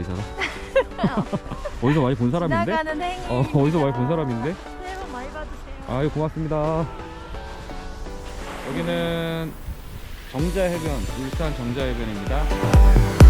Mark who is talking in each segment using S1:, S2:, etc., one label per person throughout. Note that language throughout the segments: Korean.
S1: 이 사람? 어디서 많이 본 사람인데?
S2: 지나가는.
S1: 어, 어디서 많이 본 사람인데?
S2: 새해 복 많이 받으세요.
S1: 아유 고맙습니다. 여기는 정자해변, 울산 정자해변입니다.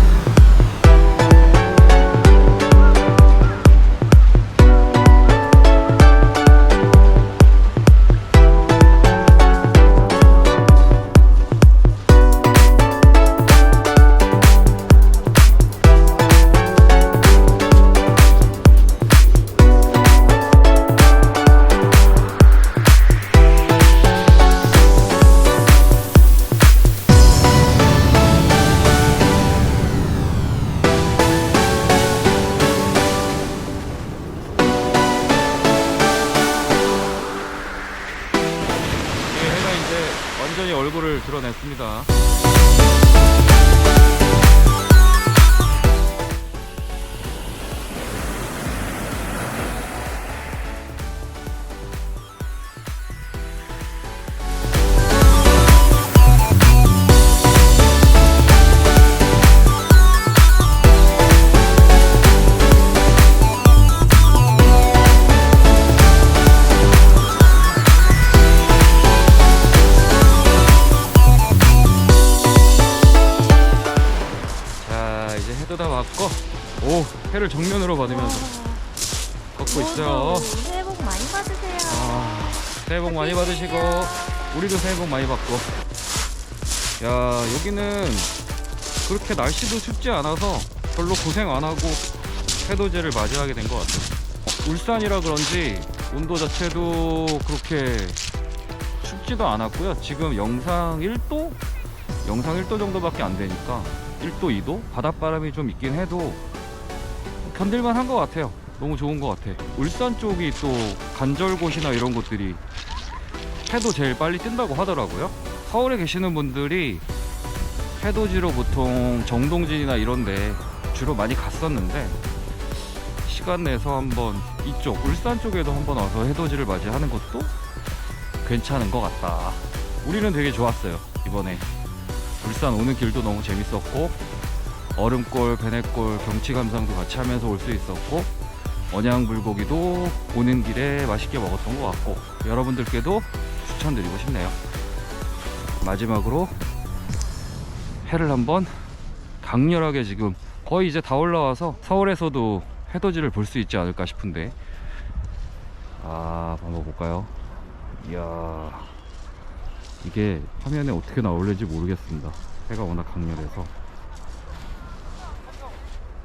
S1: 완전히 얼굴을 드러냈습니다. 왔고, 오, 해를 정면으로 받으면서 걷고 있어요.
S2: 새해 복 많이 받으세요.
S1: 아, 새해 복 많이 받으시고 우리도 새해 복 많이 받고 야 여기는 그렇게 날씨도 춥지 않아서 별로 고생 안 하고 해돋이를 맞이하게 된 것 같아요 울산이라 그런지 온도 자체도 그렇게 춥지도 않았고요 지금 영상 1도? 영상 1도 정도밖에 안 되니까 1도 2도? 바닷바람이 좀 있긴 해도 견딜만 한 것 같아요 너무 좋은 것 같아. 울산 쪽이 또 간절곶이나 이런 곳들이 해도 제일 빨리 뜬다고 하더라고요. 서울에 계시는 분들이 해돋이로 보통 정동진이나 이런데 주로 많이 갔었는데 시간 내서 한번 이쪽 울산 쪽에도 한번 와서 해돋이를 맞이하는 것도 괜찮은 것 같다. 우리는 되게 좋았어요 이번에 울산 오는 길도 너무 재밌었고 얼음골, 베네골 경치 감상도 같이 하면서 올 수 있었고 언양 불고기도 오는 길에 맛있게 먹었던 것 같고 여러분들께도 추천드리고 싶네요. 마지막으로 해를 한번 강렬하게 지금 거의 이제 다 올라와서 서울에서도 해돋이를 볼 수 있지 않을까 싶은데 아 한번 볼까요? 이야 이게 화면에 어떻게 나올는지 모르겠습니다. 해가 워낙 강렬해서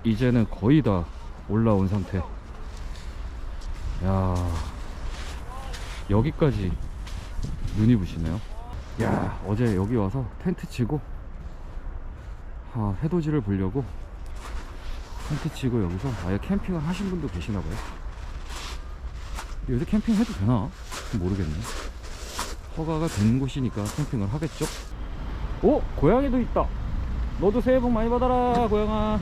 S1: 이제는 거의 다 올라온 상태. 야 여기까지 눈이 부시네요. 야 어제 여기 와서 텐트 치고 아, 해돋이를 보려고 텐트 치고 여기서 아예 캠핑을 하신 분도 계시나 봐요. 요새 캠핑 해도 되나? 모르겠네. 허가가 된 곳이니까 캠핑을 하겠죠? 오! 고양이도 있다! 너도 새해 복 많이 받아라, 고양아.